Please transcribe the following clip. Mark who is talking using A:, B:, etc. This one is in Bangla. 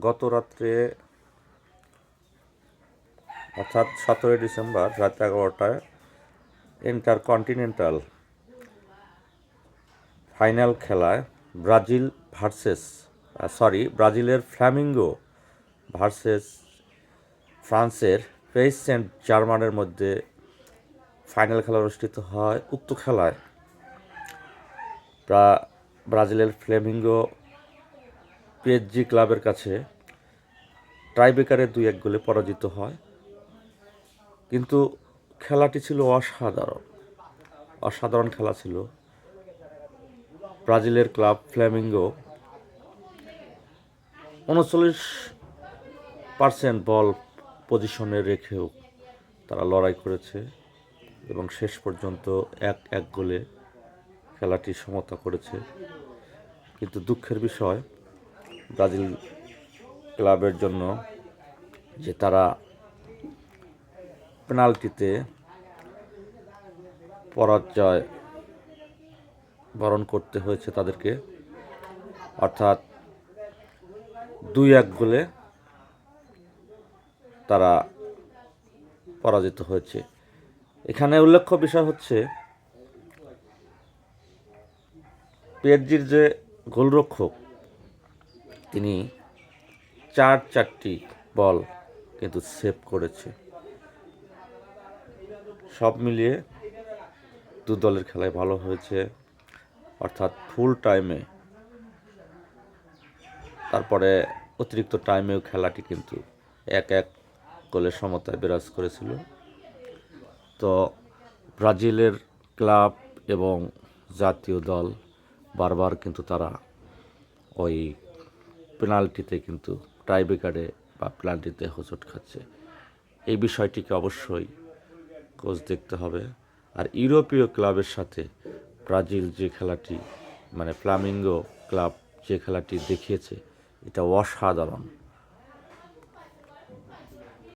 A: গত রাত্রে অর্থাৎ সতেরোই ডিসেম্বর রাত এগারোটায় ইন্টারকন্টিনেন্টাল ফাইনাল খেলায় ব্রাজিল ভার্সেস সরি, ব্রাজিলের ফ্ল্যামিঙ্গো ভার্সেস ফ্রান্সের পেস সেন্ট জার্মানের মধ্যে ফাইনাল খেলা অনুষ্ঠিত হয়, উক্ত খেলায়। ব্রা- ব্রাজিলের ফ্লেমিঙ্গো পিএসজি ক্লাবের কাছে টাইব্রেকারে দুই এক গোলে পরাজিত হয়। কিন্তু খেলাটি ছিল অসাধারণ। অসাধারণ খেলা ছিল। ব্রাজিলের ক্লাব ফ্ল্যামিঙ্গো উনচল্লিশ পার্সেন্ট বল পজিশনে রেখেও তারা লড়াই করেছে এবং শেষ পর্যন্ত এক এক গোলে খেলাটি সমতা করেছে। কিন্তু দুঃখের বিষয় ব্রাজিল ক্লাবের জন্য যে তারা পেনাল্টিতে পরাজয় বরণ করতে হয়েছে তাদেরকে। অর্থাৎ দুই এক গোলে তারা পরাজিত হয়েছে। এখানে উল্লেখ্য বিষয় হচ্ছে পিএসজির যে গোলরক্ষক তিনি চার চারটি বল কিন্তু সেভ করেছে। সব মিলিয়ে দু দলের খেলায় ভালো হয়েছে। অর্থাৎ ফুল টাইমে তারপরে অতিরিক্ত টাইমেও খেলাটি কিন্তু এক এক গোলের সমতায় বিরাজ করেছিল। তো ব্রাজিলের ক্লাব এবং জাতীয় দল বারবার কিন্তু তারা ওই পেনাল্টিতে কিন্তু টাইব্রেকারে বা পেনাল্টিতে হোঁচট খাচ্ছে। এই বিষয়টিকে অবশ্যই কোচ দেখতে হবে। আর ইউরোপীয় ক্লাবের সাথে ব্রাজিল যে খেলাটি মানে ফ্লামিঙ্গো ক্লাব যে খেলাটি দেখিয়েছে, এটা অসাধারণ।